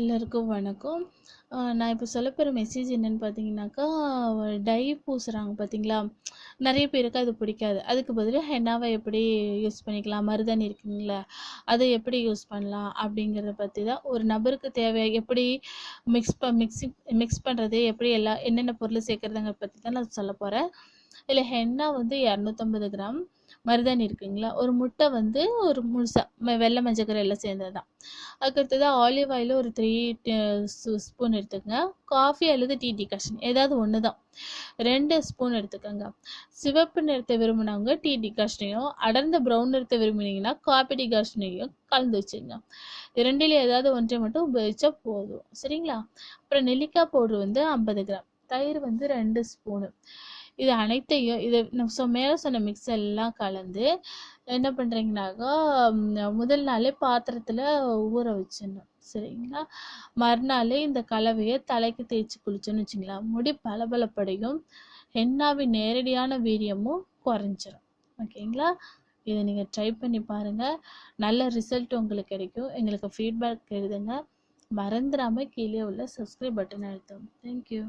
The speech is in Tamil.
எல்லோருக்கும் வணக்கம். நான் இப்போ சொல்ல போகிற மெசேஜ் என்னென்னு பார்த்தீங்கன்னாக்கா டை பூசுகிறாங்க பார்த்தீங்களா நிறைய பேருக்கு அது பிடிக்காது. அதுக்கு பதிலாக ஹென்னாவை எப்படி யூஸ் பண்ணிக்கலாம்? மருதாணி இருக்குங்களா அதை எப்படி யூஸ் பண்ணலாம்? அப்படிங்கிறத பற்றி தான் ஒரு நபருக்கு தேவை. எப்படி மிக்ஸ் ப மிக்ஸி மிக்ஸ் பண்ணுறது எப்படி எல்லா என்னென்ன பொருள் சேர்க்குறதுங்க பற்றி தான் நான் சொல்ல போகிறேன் இதில் ஹென்னா வந்து இரநூத்தம்பது கிராம் மருதாணி இருக்குங்களா? ஒரு முட்டை வந்து ஒரு முழுசாக வெள்ளை மஞ்சக்கரை எல்லாம் சேர்ந்தது தான் அதுக்கடுத்தது ஆலிவ் ஆயில் ஒரு த்ரீ ஸ்பூன் எடுத்துக்கோங்க. காஃபி அல்லது டீ டிகாஷன் ஏதாவது ஒன்று தான் ரெண்டு ஸ்பூன் எடுத்துக்கோங்க. சிவப்பு நிறத்தை விரும்பினவங்க டீ டிகாஷனையும் அடர்ந்த ப்ரௌன் நிறத்தை விரும்பினீங்கன்னா காஃபி டிகாஷனையும் கலந்து வச்சுங்க இரண்டில் ஏதாவது ஒன்றை மட்டும் உபயோகிச்சா போதும். சரிங்களா? அப்புறம் நெல்லிக்காய் பவுடர் வந்து ஐம்பது கிராம். தயிர் வந்து ரெண்டு ஸ்பூனு இது அனைத்தையும் இது ஸோ சொ மேலே சொன்ன மிக்ஸ் எல்லாம் கலந்து என்ன பண்ணுறீங்கனாக்கா முதல் நாளே பாத்திரத்தில் ஊற வச்சிடணும். சரிங்களா? மறுநாளே இந்த கலவையை தலைக்கு தேய்ச்சி குளிச்சோன்னு வச்சுங்களா முடி பளபளப்படையும். ஹென்னாவின் நேரடியான வீரியமும் குறைஞ்சிரும். ஓகேங்களா? இதை நீங்கள் ட்ரை பண்ணி பாருங்கள் நல்ல ரிசல்ட் உங்களுக்கு கிடைக்கும். எங்களுக்கு ஃபீட்பேக் எழுதுங்க. மறந்துடாமல் கீழே உள்ள சப்ஸ்கிரைப் பட்டன் அழுத்தவும். தேங்க்யூ